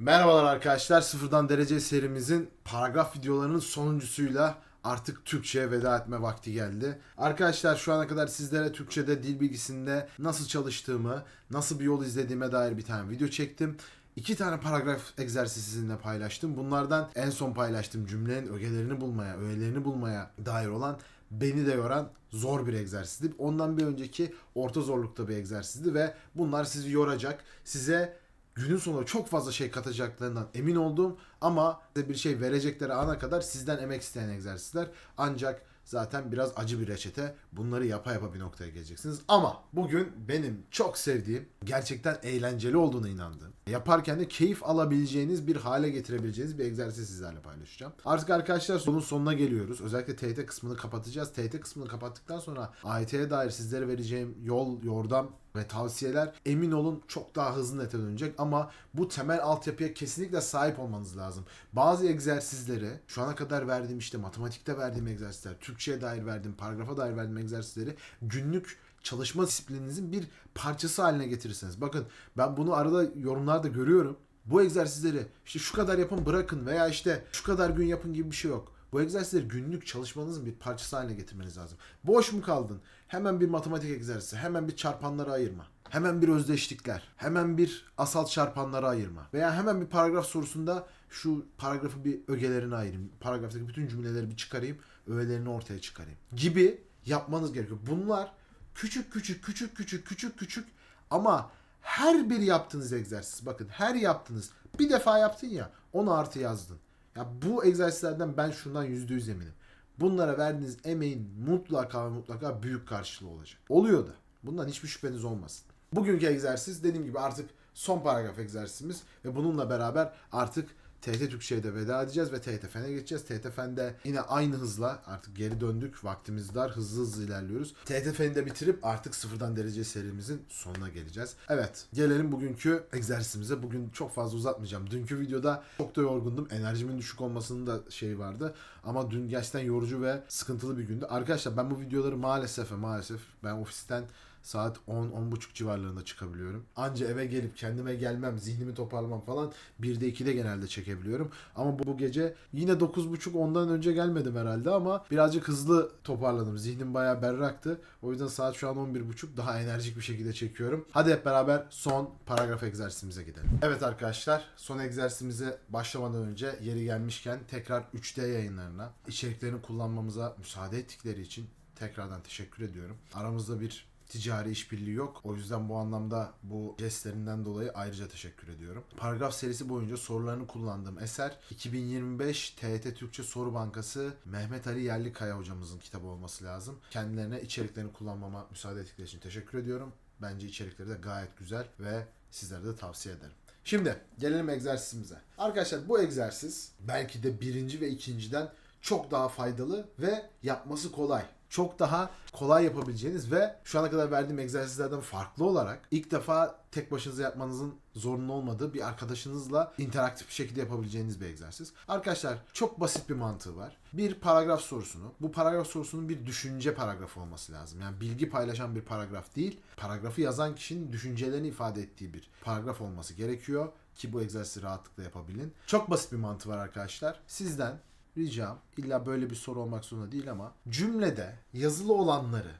Merhabalar arkadaşlar. Sıfırdan derece serimizin paragraf videolarının sonuncusuyla artık Türkçe'ye veda etme vakti geldi. Arkadaşlar şu ana kadar sizlere Türkçe'de dil bilgisinde nasıl çalıştığımı, nasıl bir yol izlediğime dair bir tane video çektim. İki tane paragraf egzersizi sizinle paylaştım. Bunlardan en son paylaştığım cümlenin ögelerini bulmaya, öğelerini bulmaya dair olan beni de yoran zor bir egzersizdi. Ondan bir önceki orta zorlukta bir egzersizdi ve bunlar sizi yoracak, size günün sonunda çok fazla şey katacaklarından emin oldum ama bir şey verecekleri ana kadar sizden emek isteyen egzersizler ancak zaten biraz acı bir reçete. Bunları yapa yapa bir noktaya geleceksiniz. Ama bugün benim çok sevdiğim, gerçekten eğlenceli olduğuna inandığım, yaparken de keyif alabileceğiniz bir hale getirebileceğiniz bir egzersiz sizlerle paylaşacağım. Artık arkadaşlar sonun sonuna geliyoruz. Özellikle TYT kısmını kapatacağız. TYT kısmını kapattıktan sonra AYT'ye dair sizlere vereceğim yol, yordam ve tavsiyeler emin olun çok daha hızlı nete dönecek ama bu temel altyapıya kesinlikle sahip olmanız lazım. Bazı egzersizleri şu ana kadar verdiğim işte matematikte verdiğim egzersizler, Türkçe'ye dair verdiğim, paragrafa dair verdiğim egzersizleri günlük çalışma disiplininizin bir parçası haline getirirseniz. Bakın ben bunu arada yorumlarda görüyorum. Bu egzersizleri işte şu kadar yapın bırakın veya işte şu kadar gün yapın gibi bir şey yok. Bu egzersizleri günlük çalışmanızın bir parçası haline getirmeniz lazım. Boş mu kaldın? Hemen bir matematik egzersizi, hemen bir çarpanları ayırma. Hemen bir özdeşlikler, hemen bir asal çarpanları ayırma. Veya hemen bir paragraf sorusunda şu paragrafı bir ögelerini ayırayım. Paragraftaki bütün cümleleri bir çıkarayım, öğelerini ortaya çıkarayım. Gibi yapmanız gerekiyor. Bunlar küçük küçük küçük küçük küçük küçük ama her bir yaptığınız egzersiz bakın her yaptığınız bir defa yaptın ya onu artı yazdın. Ya bu egzersizlerden ben şundan yüzde yüz eminim. Bunlara verdiğiniz emeğin mutlaka ve mutlaka büyük karşılığı olacak. Oluyor da. Bundan hiçbir şüpheniz olmasın. Bugünkü egzersiz dediğim gibi artık son paragraf egzersizimiz ve bununla beraber artık TT Türkçe'ye veda edeceğiz ve TT Fen'e geçeceğiz. TT Fen'de yine aynı hızla artık geri döndük. Vaktimiz dar. Hızlı hızlı ilerliyoruz. TT Fen'i de bitirip artık sıfırdan derece serimizin sonuna geleceğiz. Evet. Gelelim bugünkü egzersizimize. Bugün çok fazla uzatmayacağım. Dünkü videoda çok da yorgundum. Enerjimin düşük olmasının da şeyi vardı. Ama dün gerçekten yorucu ve sıkıntılı bir gündü. Arkadaşlar ben bu videoları maalesef maalesef ben ofisten saat 10-10.30 civarlarında çıkabiliyorum. Anca eve gelip kendime gelmem, zihnimi toparlamam falan 1'de 2'de genelde çekebiliyorum. Ama bu, bu gece yine 9.30 ondan önce gelmedim herhalde ama birazcık hızlı toparladım. Zihnim bayağı berraktı. O yüzden saat şu an 11.30 daha enerjik bir şekilde çekiyorum. Hadi hep beraber son paragraf egzersizimize gidelim. Evet arkadaşlar son egzersizimize başlamadan önce yeri gelmişken tekrar 3D yayınlarına içeriklerini kullanmamıza müsaade ettikleri için tekrardan teşekkür ediyorum. Aramızda bir ticari işbirliği yok. O yüzden bu anlamda bu jestlerinden dolayı ayrıca teşekkür ediyorum. Paragraf serisi boyunca sorularını kullandığım eser 2025 TET Türkçe Soru Bankası Mehmet Ali Yerlikaya hocamızın kitabı olması lazım. Kendilerine içeriklerini kullanmama müsaade ettikleri için teşekkür ediyorum. Bence içerikleri de gayet güzel ve sizlere de tavsiye ederim. Şimdi gelelim egzersizimize. Arkadaşlar bu egzersiz belki de birinci ve ikinciden çok daha faydalı ve yapması kolay. Çok daha kolay yapabileceğiniz ve şu ana kadar verdiğim egzersizlerden farklı olarak ilk defa tek başınıza yapmanızın zorunlu olmadığı bir arkadaşınızla interaktif bir şekilde yapabileceğiniz bir egzersiz. Arkadaşlar çok basit bir mantığı var. Bir paragraf sorusunu, bu paragraf sorusunun bir düşünce paragrafı olması lazım. Yani bilgi paylaşan bir paragraf değil, paragrafı yazan kişinin düşüncelerini ifade ettiği bir paragraf olması gerekiyor ki bu egzersizi rahatlıkla yapabilin. Çok basit bir mantığı var arkadaşlar. Sizden ricam illa böyle bir soru olmak zorunda değil ama cümlede yazılı olanları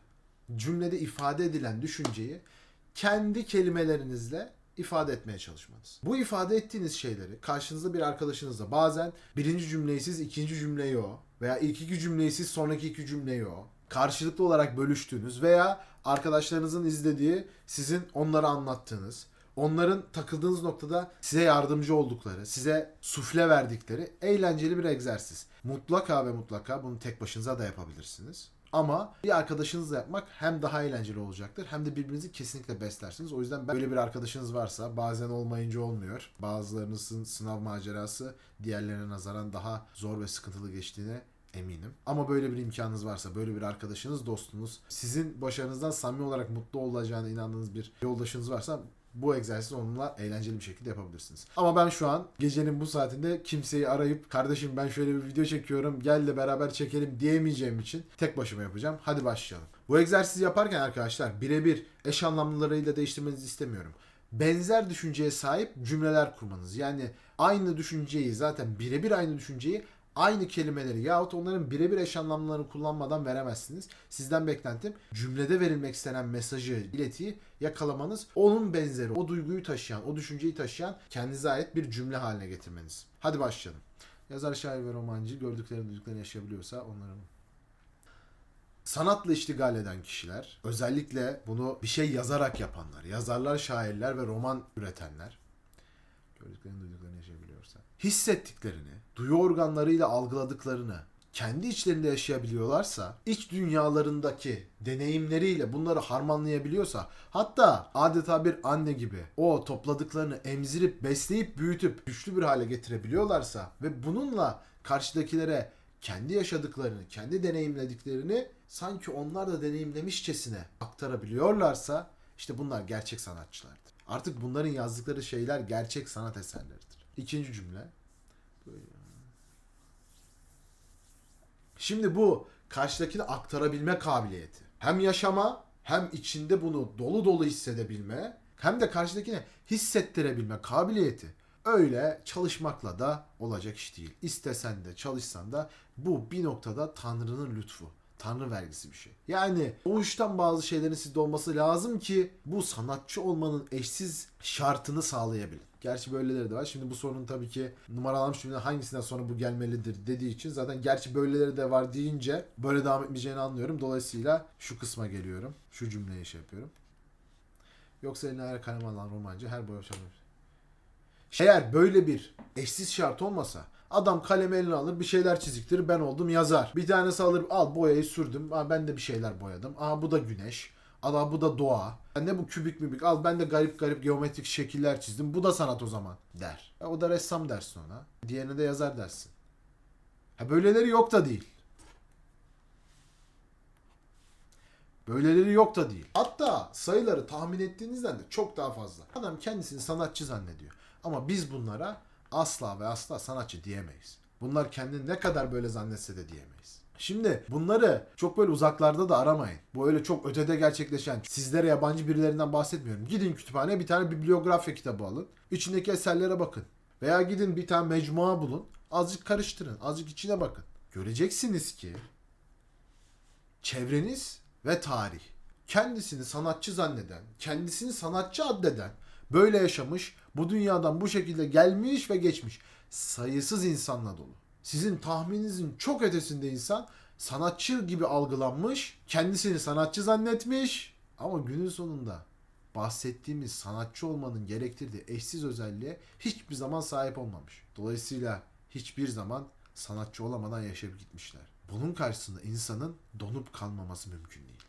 cümlede ifade edilen düşünceyi kendi kelimelerinizle ifade etmeye çalışmanız. Bu ifade ettiğiniz şeyleri karşınızda bir arkadaşınızla bazen birinci cümleyi siz ikinci cümleyi o veya ilk iki cümleyi siz sonraki iki cümleyi o karşılıklı olarak bölüştüğünüz veya arkadaşlarınızın izlediği sizin onlara anlattığınız onların takıldığınız noktada size yardımcı oldukları, size sufle verdikleri eğlenceli bir egzersiz. Mutlaka ve mutlaka bunu tek başınıza da yapabilirsiniz. Ama bir arkadaşınızla yapmak hem daha eğlenceli olacaktır hem de birbirinizi kesinlikle beslersiniz. O yüzden böyle bir arkadaşınız varsa bazen olmayınca olmuyor. Bazılarınızın sınav macerası diğerlerine nazaran daha zor ve sıkıntılı geçtiğine eminim. Ama böyle bir imkanınız varsa, böyle bir arkadaşınız, dostunuz, sizin başarınızdan samimi olarak mutlu olacağına inandığınız bir yoldaşınız varsa bu egzersizi onunla eğlenceli bir şekilde yapabilirsiniz. Ama ben şu an gecenin bu saatinde kimseyi arayıp kardeşim ben şöyle bir video çekiyorum gel de beraber çekelim diyemeyeceğim için tek başıma yapacağım. Hadi başlayalım. Bu egzersizi yaparken arkadaşlar birebir eş anlamlılarıyla değiştirmenizi istemiyorum. benzer düşünceye sahip cümleler kurmanız. Yani aynı düşünceyi zaten birebir aynı düşünceyi aynı kelimeleri yahut onların birebir eş anlamlarını kullanmadan veremezsiniz. Sizden beklentim cümlede verilmek istenen mesajı, iletiyi yakalamanız, onun benzeri, o duyguyu taşıyan, o düşünceyi taşıyan kendinize ait bir cümle haline getirmeniz. Hadi başlayalım. Yazar, şair ve romancı gördüklerini duyduklarını yaşayabiliyorsa onların sanatla iştigal eden kişiler, özellikle bunu bir şey yazarak yapanlar, yazarlar, şairler ve roman üretenler, gördüklerini duyduklarını yaşayabiliyorsa, hissettiklerini, duyu organlarıyla algıladıklarını kendi içlerinde yaşayabiliyorlarsa, iç dünyalarındaki deneyimleriyle bunları harmanlayabiliyorsa, hatta adeta bir anne gibi o topladıklarını emzirip, besleyip, büyütüp güçlü bir hale getirebiliyorlarsa ve bununla karşıdakilere kendi yaşadıklarını, kendi deneyimlediklerini sanki onlar da deneyimlemişçesine aktarabiliyorlarsa işte bunlar gerçek sanatçılardır. Artık bunların yazdıkları şeyler gerçek sanat eserleridir. İkinci cümle. Şimdi bu karşıdakine aktarabilme kabiliyeti. Hem yaşama hem içinde bunu dolu dolu hissedebilme hem de karşıdakine hissettirebilme kabiliyeti öyle çalışmakla da olacak iş değil. İstesen de çalışsan da bu bir noktada Tanrı'nın lütfu. Tanrı vergisi bir şey. Yani doğuştan bazı şeylerin sizde olması lazım ki bu sanatçı olmanın eşsiz şartını sağlayabilin. Gerçi böyleleri de var. Şimdi bu sorunun tabii ki numaralanmış cümle hangisinden sonra bu gelmelidir dediği için zaten gerçi böyleleri de var deyince böyle devam etmeyeceğini anlıyorum. Dolayısıyla şu kısma geliyorum. Şu cümleyi şey yapıyorum. Yoksa eline her kalem alan romancı her boya çalmış. Eğer böyle bir eşsiz şart olmasa adam kalemi eline alır bir şeyler çiziktirir ben oldum yazar. Bir tanesi alır al boyayı sürdüm Aa, ben de bir şeyler boyadım. Aa bu da güneş. Aa bu da doğa. Ne bu kübik mübik al ben de garip garip geometrik şekiller çizdim. Bu da sanat o zaman der. E, o da ressam dersin ona. Diğerine de yazar dersin. Ha böyleleri yok da değil. Böyleleri yok da değil. Hatta sayıları tahmin ettiğinizden de çok daha fazla. Adam kendisini sanatçı zannediyor. Ama biz bunlara asla ve asla sanatçı diyemeyiz. Bunlar kendini ne kadar böyle zannetse de diyemeyiz. Şimdi bunları çok böyle uzaklarda da aramayın. Bu öyle çok ötede gerçekleşen, sizlere yabancı birilerinden bahsetmiyorum. Gidin kütüphaneye bir tane bibliografya kitabı alın. İçindeki eserlere bakın. Veya gidin bir tane mecmua bulun. Azıcık karıştırın. Azıcık içine bakın. Göreceksiniz ki çevreniz ve tarih kendisini sanatçı zanneden, kendisini sanatçı addeden, böyle yaşamış, bu dünyadan bu şekilde gelmiş ve geçmiş sayısız insanla dolu. Sizin tahmininizin çok ötesinde insan sanatçı gibi algılanmış, kendisini sanatçı zannetmiş ama günün sonunda bahsettiğimiz sanatçı olmanın gerektirdiği eşsiz özelliğe hiçbir zaman sahip olmamış. Dolayısıyla hiçbir zaman sanatçı olamadan yaşayıp gitmişler. Bunun karşısında insanın donup kalmaması mümkün değil.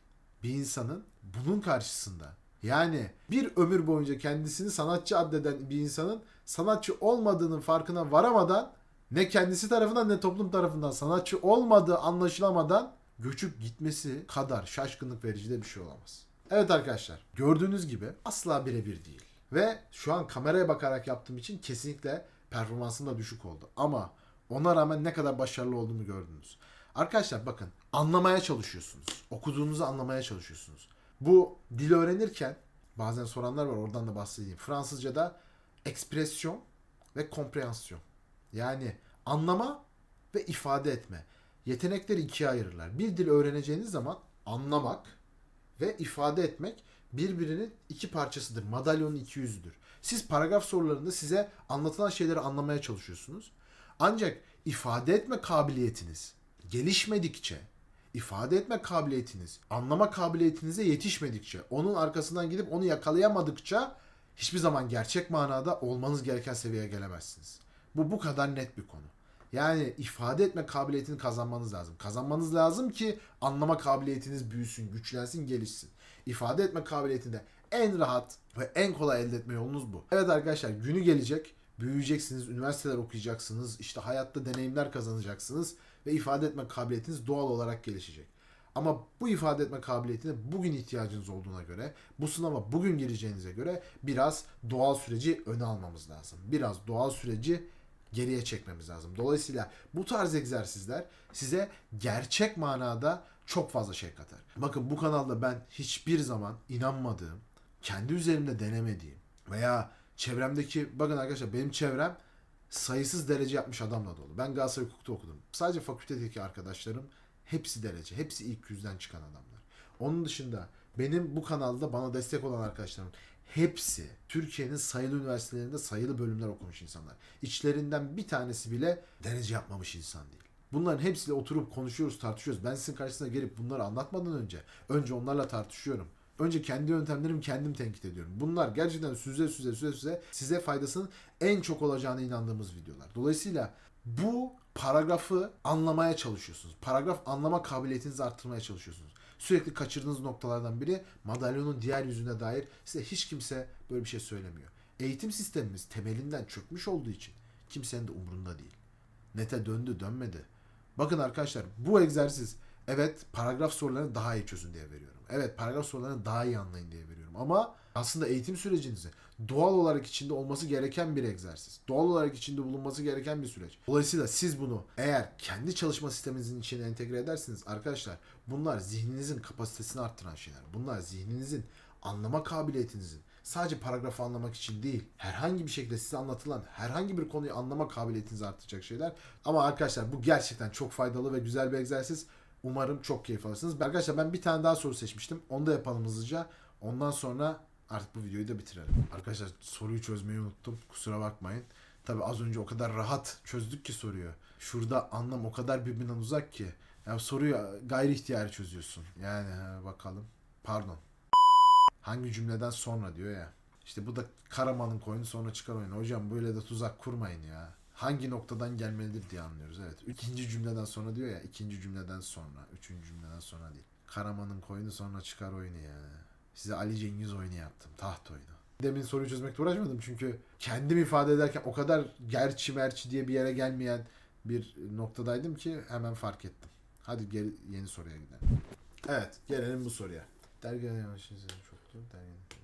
Bir insanın bunun karşısında yani bir ömür boyunca kendisini sanatçı addeden bir insanın sanatçı olmadığının farkına varamadan ne kendisi tarafından ne toplum tarafından sanatçı olmadığı anlaşılamadan göçüp gitmesi kadar şaşkınlık verici de bir şey olamaz. Evet arkadaşlar gördüğünüz gibi asla birebir değil. Ve şu an kameraya bakarak yaptığım için kesinlikle performansım da düşük oldu. Ama ona rağmen ne kadar başarılı olduğumu gördünüz. Arkadaşlar bakın anlamaya çalışıyorsunuz. Okuduğunuzu anlamaya çalışıyorsunuz. Bu dil öğrenirken bazen soranlar var oradan da bahsedeyim. Fransızca'da ekspresyon ve komprehensyon. Yani anlama ve ifade etme. Yetenekleri ikiye ayırırlar. Bir dil öğreneceğiniz zaman anlamak ve ifade etmek birbirinin iki parçasıdır. Madalyonun iki yüzüdür. Siz paragraf sorularında size anlatılan şeyleri anlamaya çalışıyorsunuz. Ancak ifade etme kabiliyetiniz gelişmedikçe, ifade etme kabiliyetiniz, anlama kabiliyetinize yetişmedikçe, onun arkasından gidip onu yakalayamadıkça hiçbir zaman gerçek manada olmanız gereken seviyeye gelemezsiniz. Bu bu kadar net bir konu. Yani ifade etme kabiliyetini kazanmanız lazım. Kazanmanız lazım ki anlama kabiliyetiniz büyüsün, güçlensin, gelişsin. İfade etme kabiliyetinde en rahat ve en kolay elde etme yolunuz bu. Evet arkadaşlar günü gelecek. Büyüyeceksiniz, üniversiteler okuyacaksınız, işte hayatta deneyimler kazanacaksınız ve ifade etme kabiliyetiniz doğal olarak gelişecek. Ama bu ifade etme kabiliyetine bugün ihtiyacınız olduğuna göre, bu sınava bugün gireceğinize göre biraz doğal süreci öne almamız lazım. Biraz doğal süreci geriye çekmemiz lazım. Dolayısıyla bu tarz egzersizler size gerçek manada çok fazla şey katar. Bakın bu kanalda ben hiçbir zaman inanmadığım, kendi üzerimde denemediğim veya çevremdeki bakın arkadaşlar benim çevrem sayısız derece yapmış adamla dolu. Ben Galatasaray Hukuk'ta okudum. Sadece fakültedeki arkadaşlarım hepsi derece. Hepsi ilk yüzden çıkan adamlar. Onun dışında benim bu kanalda bana destek olan arkadaşlarım hepsi Türkiye'nin sayılı üniversitelerinde sayılı bölümler okumuş insanlar. İçlerinden bir tanesi bile derece yapmamış insan değil. Bunların hepsiyle oturup konuşuyoruz, tartışıyoruz. Ben sizin karşısına gelip bunları anlatmadan önce önce onlarla tartışıyorum. Önce kendi yöntemlerimi kendim tenkit ediyorum. Bunlar gerçekten süze süze süze süze size faydasının en çok olacağına inandığımız videolar. Dolayısıyla bu paragrafı anlamaya çalışıyorsunuz. Paragraf anlama kabiliyetinizi arttırmaya çalışıyorsunuz. Sürekli kaçırdığınız noktalardan biri madalyonun diğer yüzüne dair size hiç kimse böyle bir şey söylemiyor. Eğitim sistemimiz temelinden çökmüş olduğu için kimsenin de umurunda değil. Nete döndü dönmedi. Bakın arkadaşlar bu egzersiz evet paragraf sorularını daha iyi çözün diye veriyorum. Evet paragraf sorularını daha iyi anlayın diye veriyorum. Ama aslında eğitim sürecinizi doğal olarak içinde olması gereken bir egzersiz. Doğal olarak içinde bulunması gereken bir süreç. Dolayısıyla siz bunu eğer kendi çalışma sisteminizin içine entegre edersiniz arkadaşlar bunlar zihninizin kapasitesini arttıran şeyler. Bunlar zihninizin anlama kabiliyetinizin sadece paragrafı anlamak için değil, herhangi bir şekilde size anlatılan herhangi bir konuyu anlama kabiliyetinizi arttıracak şeyler. Ama arkadaşlar bu gerçekten çok faydalı ve güzel bir egzersiz. Umarım çok keyif alırsınız. Arkadaşlar ben bir tane daha soru seçmiştim. Onu da yapalım hızlıca. Ondan sonra artık bu videoyu da bitirelim. Arkadaşlar soruyu çözmeyi unuttum. Kusura bakmayın. Tabi az önce o kadar rahat çözdük ki soruyu. Şurada anlam o kadar birbirinden uzak ki. Ya soruyu gayri ihtiyari çözüyorsun. Yani bakalım. Pardon. Hangi cümleden sonra diyor ya. İşte bu da Karaman'ın koyunu sonra çıkar oyunu. Hocam böyle de tuzak kurmayın ya. Hangi noktadan gelmelidir diye anlıyoruz. Evet. İkinci cümleden sonra diyor ya. ikinci cümleden sonra. Üçüncü cümleden sonra değil. Karaman'ın koyunu sonra çıkar oyunu ya. Size Ali Cengiz oyunu yaptım. Taht oyunu. Demin soruyu çözmekle uğraşmadım çünkü kendim ifade ederken o kadar gerçi merçi diye bir yere gelmeyen bir noktadaydım ki hemen fark ettim. Hadi geri, yeni soruya gidelim. Evet gelelim bu soruya. Yanlış izledim çoktu. Dergiden.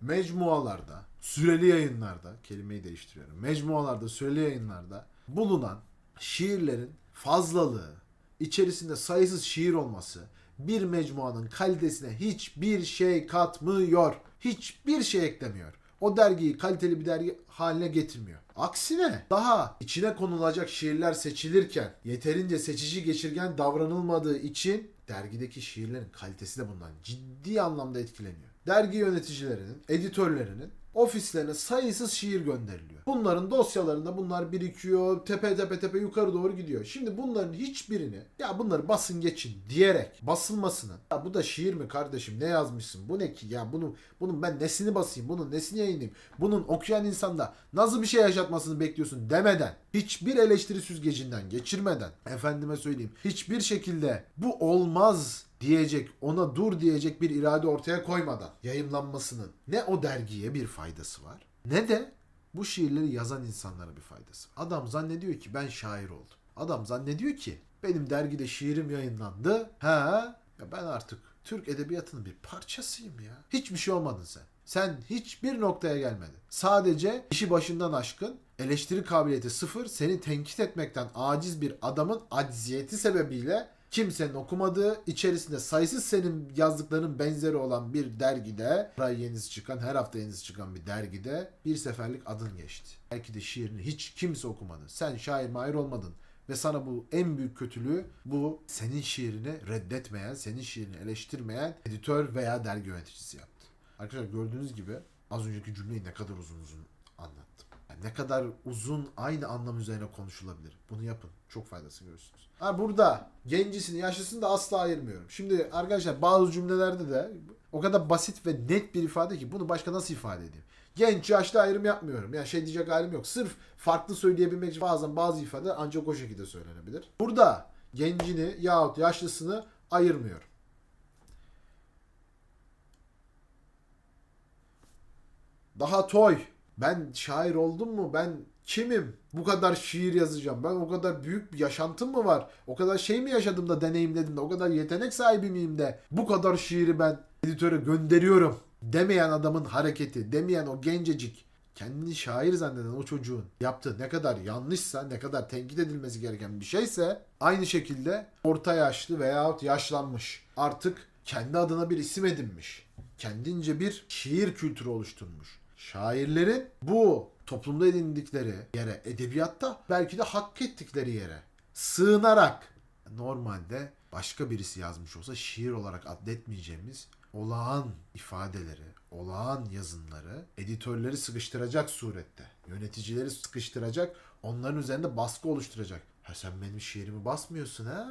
Mecmualarda, süreli yayınlarda, kelimeyi değiştiriyorum. Mecmualarda, süreli yayınlarda bulunan şiirlerin fazlalığı, içerisinde sayısız şiir olması bir mecmuanın kalitesine hiçbir şey katmıyor. Hiçbir şey eklemiyor. O dergiyi kaliteli bir dergi haline getirmiyor. Aksine daha içine konulacak şiirler seçilirken yeterince seçici geçirgen davranılmadığı için dergideki şiirlerin kalitesi de bundan ciddi anlamda etkileniyor. Dergi yöneticilerinin, editörlerinin ofislerine sayısız şiir gönderiliyor. Bunların dosyalarında bunlar birikiyor, tepe tepe tepe yukarı doğru gidiyor. Şimdi bunların hiçbirini ya bunları basın geçin diyerek basılmasının ya bu da şiir mi kardeşim ne yazmışsın bu ne ki ya bunun bunun ben nesini basayım bunun nesini yayınlayayım bunun okuyan insanda nasıl bir şey yaşatmasını bekliyorsun demeden hiçbir eleştiri süzgecinden geçirmeden efendime söyleyeyim hiçbir şekilde bu olmaz diyecek, ona dur diyecek bir irade ortaya koymadan yayımlanmasının ne o dergiye bir faydası var ne de bu şiirleri yazan insanlara bir faydası. var. Adam zannediyor ki ben şair oldum. Adam zannediyor ki benim dergide şiirim yayınlandı. Ha? Ya ben artık Türk edebiyatının bir parçasıyım ya. Hiçbir şey olmadın sen. Sen hiçbir noktaya gelmedin. Sadece işi başından aşkın, eleştiri kabiliyeti sıfır, seni tenkit etmekten aciz bir adamın acziyeti sebebiyle kimsenin okumadığı, içerisinde sayısız senin yazdıklarının benzeri olan bir dergide, her ay yenisi çıkan, her hafta yenisi çıkan bir dergide bir seferlik adın geçti. Belki de şiirini hiç kimse okumadı. Sen şair mahir olmadın. Ve sana bu en büyük kötülüğü bu senin şiirini reddetmeyen, senin şiirini eleştirmeyen editör veya dergi yöneticisi yaptı. Arkadaşlar gördüğünüz gibi az önceki cümleyi ne kadar uzun uzun anlattım. Yani ne kadar uzun aynı anlam üzerine konuşulabilir. Bunu yapın. Çok faydasını görürsünüz. Ha burada gencisini yaşlısını da asla ayırmıyorum. Şimdi arkadaşlar bazı cümlelerde de o kadar basit ve net bir ifade ki bunu başka nasıl ifade edeyim? Genç yaşlı ayrım yapmıyorum. Yani şey diyecek halim yok. Sırf farklı söyleyebilmek için bazen bazı ifadeler ancak o şekilde söylenebilir. Burada gencini yahut yaşlısını ayırmıyorum. Daha toy. Ben şair oldum mu? Ben kimim? Bu kadar şiir yazacağım. Ben o kadar büyük bir yaşantım mı var? O kadar şey mi yaşadım da deneyimledim de o kadar yetenek sahibi miyim de bu kadar şiiri ben editöre gönderiyorum demeyen adamın hareketi, demeyen o gencecik kendini şair zanneden o çocuğun yaptığı ne kadar yanlışsa, ne kadar tenkit edilmesi gereken bir şeyse aynı şekilde orta yaşlı veyahut yaşlanmış artık kendi adına bir isim edinmiş kendince bir şiir kültürü oluşturmuş. Şairlerin bu toplumda edindikleri yere, edebiyatta belki de hak ettikleri yere sığınarak normalde başka birisi yazmış olsa şiir olarak adletmeyeceğimiz olağan ifadeleri, olağan yazınları editörleri sıkıştıracak surette, yöneticileri sıkıştıracak, onların üzerinde baskı oluşturacak. Ha sen benim şiirimi basmıyorsun ha?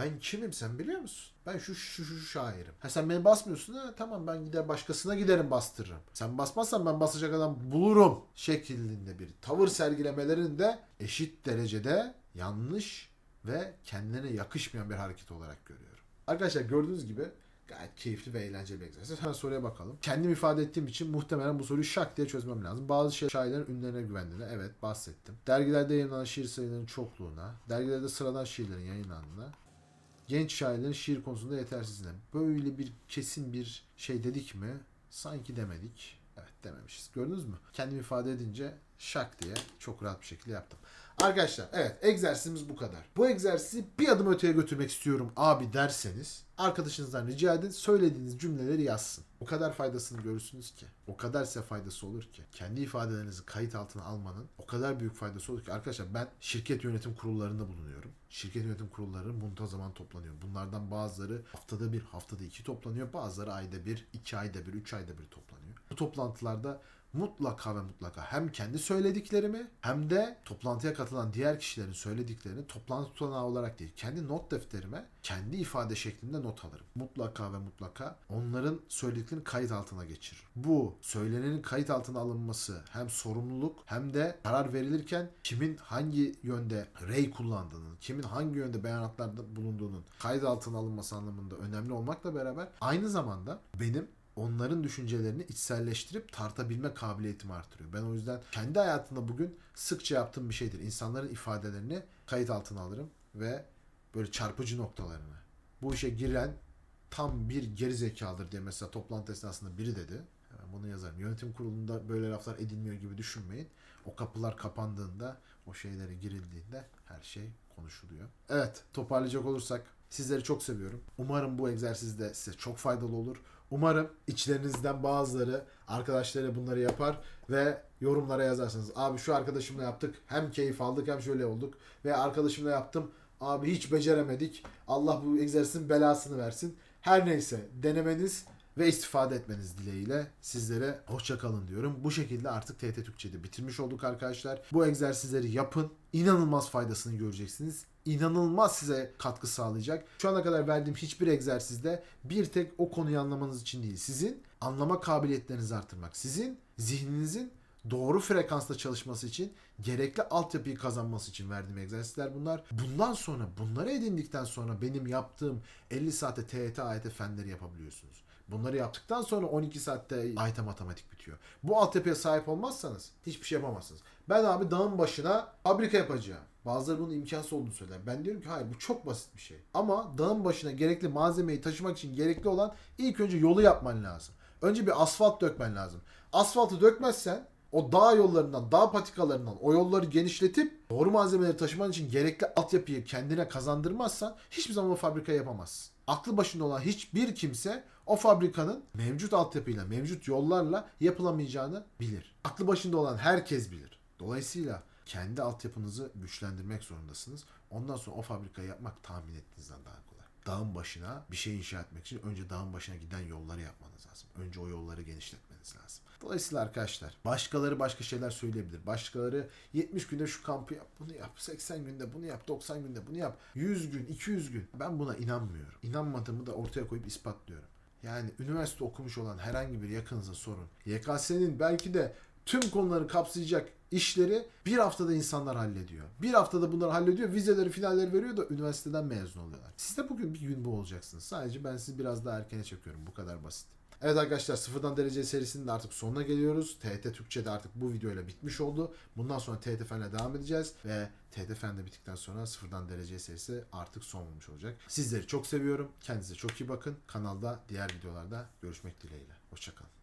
Ben kimim sen biliyor musun? Ben şu şu şu şairim. Ha sen beni basmıyorsun ha? Tamam ben gider başkasına giderim bastırırım. Sen basmazsan ben basacak adam bulurum şeklinde bir tavır sergilemelerini de eşit derecede yanlış ve kendine yakışmayan bir hareket olarak görüyorum. Arkadaşlar gördüğünüz gibi gayet keyifli ve eğlenceli bir egzersiz. Hemen soruya bakalım. Kendim ifade ettiğim için muhtemelen bu soruyu şak diye çözmem lazım. Bazı şey, şairlerin ünlerine güvendiğine evet bahsettim. Dergilerde yayınlanan şiir sayılarının çokluğuna, dergilerde sıradan şiirlerin yayınlandığına, genç şairlerin şiir konusunda yetersizliğine. Böyle bir kesin bir şey dedik mi? Sanki demedik. Evet dememişiz. Gördünüz mü? Kendim ifade edince şak diye çok rahat bir şekilde yaptım. Arkadaşlar evet egzersizimiz bu kadar. Bu egzersizi bir adım öteye götürmek istiyorum abi derseniz arkadaşınızdan rica edin söylediğiniz cümleleri yazsın. O kadar faydasını görürsünüz ki. O kadar size faydası olur ki. Kendi ifadelerinizi kayıt altına almanın o kadar büyük faydası olur ki. Arkadaşlar ben şirket yönetim kurullarında bulunuyorum. Şirket yönetim kurulları muntazaman toplanıyor. Bunlardan bazıları haftada bir, haftada iki toplanıyor. Bazıları ayda bir, iki ayda bir, üç ayda bir toplanıyor. Bu toplantılarda mutlaka ve mutlaka hem kendi söylediklerimi hem de toplantıya katılan diğer kişilerin söylediklerini toplantı tutanağı olarak değil kendi not defterime kendi ifade şeklinde not alırım. Mutlaka ve mutlaka onların söylediklerini kayıt altına geçiririm. Bu söylenenin kayıt altına alınması hem sorumluluk hem de karar verilirken kimin hangi yönde rey kullandığının, kimin hangi yönde beyanatlarda bulunduğunun kayıt altına alınması anlamında önemli olmakla beraber aynı zamanda benim onların düşüncelerini içselleştirip tartabilme kabiliyetimi artırıyor. Ben o yüzden kendi hayatımda bugün sıkça yaptığım bir şeydir. İnsanların ifadelerini kayıt altına alırım ve böyle çarpıcı noktalarını. Bu işe giren tam bir geri zekalıdır diye mesela toplantı esnasında biri dedi. Hemen bunu yazarım. Yönetim kurulunda böyle laflar edilmiyor gibi düşünmeyin. O kapılar kapandığında, o şeylere girildiğinde her şey konuşuluyor. Evet, toparlayacak olursak sizleri çok seviyorum. Umarım bu egzersiz de size çok faydalı olur. Umarım içlerinizden bazıları arkadaşları bunları yapar ve yorumlara yazarsınız. Abi şu arkadaşımla yaptık. Hem keyif aldık hem şöyle olduk. Ve arkadaşımla yaptım. Abi hiç beceremedik. Allah bu egzersizin belasını versin. Her neyse denemeniz ve istifade etmeniz dileğiyle sizlere hoşça kalın diyorum. Bu şekilde artık TT Türkçe'de bitirmiş olduk arkadaşlar. Bu egzersizleri yapın. İnanılmaz faydasını göreceksiniz. İnanılmaz size katkı sağlayacak. Şu ana kadar verdiğim hiçbir egzersizde bir tek o konuyu anlamanız için değil. Sizin anlama kabiliyetlerinizi artırmak. Sizin zihninizin doğru frekansta çalışması için gerekli altyapıyı kazanması için verdiğim egzersizler bunlar. Bundan sonra bunları edindikten sonra benim yaptığım 50 saate TET AYT fenleri yapabiliyorsunuz. Bunları yaptıktan sonra 12 saatte AYT matematik bitiyor. Bu altyapıya sahip olmazsanız hiçbir şey yapamazsınız. Ben abi dağın başına fabrika yapacağım. Bazıları bunun imkansız olduğunu söyler. Ben diyorum ki hayır bu çok basit bir şey. Ama dağın başına gerekli malzemeyi taşımak için gerekli olan ilk önce yolu yapman lazım. Önce bir asfalt dökmen lazım. Asfaltı dökmezsen o dağ yollarından, dağ patikalarından o yolları genişletip doğru malzemeleri taşıman için gerekli altyapıyı kendine kazandırmazsan hiçbir zaman o fabrikayı yapamazsın. Aklı başında olan hiçbir kimse o fabrikanın mevcut altyapıyla, mevcut yollarla yapılamayacağını bilir. Aklı başında olan herkes bilir. Dolayısıyla kendi altyapınızı güçlendirmek zorundasınız. Ondan sonra o fabrikayı yapmak tahmin ettiğinizden daha kolay. Dağın başına bir şey inşa etmek için önce dağın başına giden yolları yapmanız lazım. Önce o yolları genişletmeniz lazım. Dolayısıyla arkadaşlar başkaları başka şeyler söyleyebilir. Başkaları 70 günde şu kampı yap, bunu yap, 80 günde bunu yap, 90 günde bunu yap, 100 gün, 200 gün. Ben buna inanmıyorum. İnanmadığımı da ortaya koyup ispatlıyorum. Yani üniversite okumuş olan herhangi bir yakınıza sorun. YKS'nin belki de tüm konuları kapsayacak işleri bir haftada insanlar hallediyor. Bir haftada bunları hallediyor. Vizeleri, finalleri veriyor da üniversiteden mezun oluyorlar. Siz de bugün bir gün bu olacaksınız. Sadece ben sizi biraz daha erkene çekiyorum. Bu kadar basit. Evet arkadaşlar sıfırdan derece serisinin de artık sonuna geliyoruz. TET Türkçe'de artık bu videoyla bitmiş oldu. Bundan sonra TET Fen'le devam edeceğiz. Ve TET Fen de bittikten sonra sıfırdan derece serisi artık son bulmuş olacak. Sizleri çok seviyorum. Kendinize çok iyi bakın. Kanalda diğer videolarda görüşmek dileğiyle. Hoşçakalın.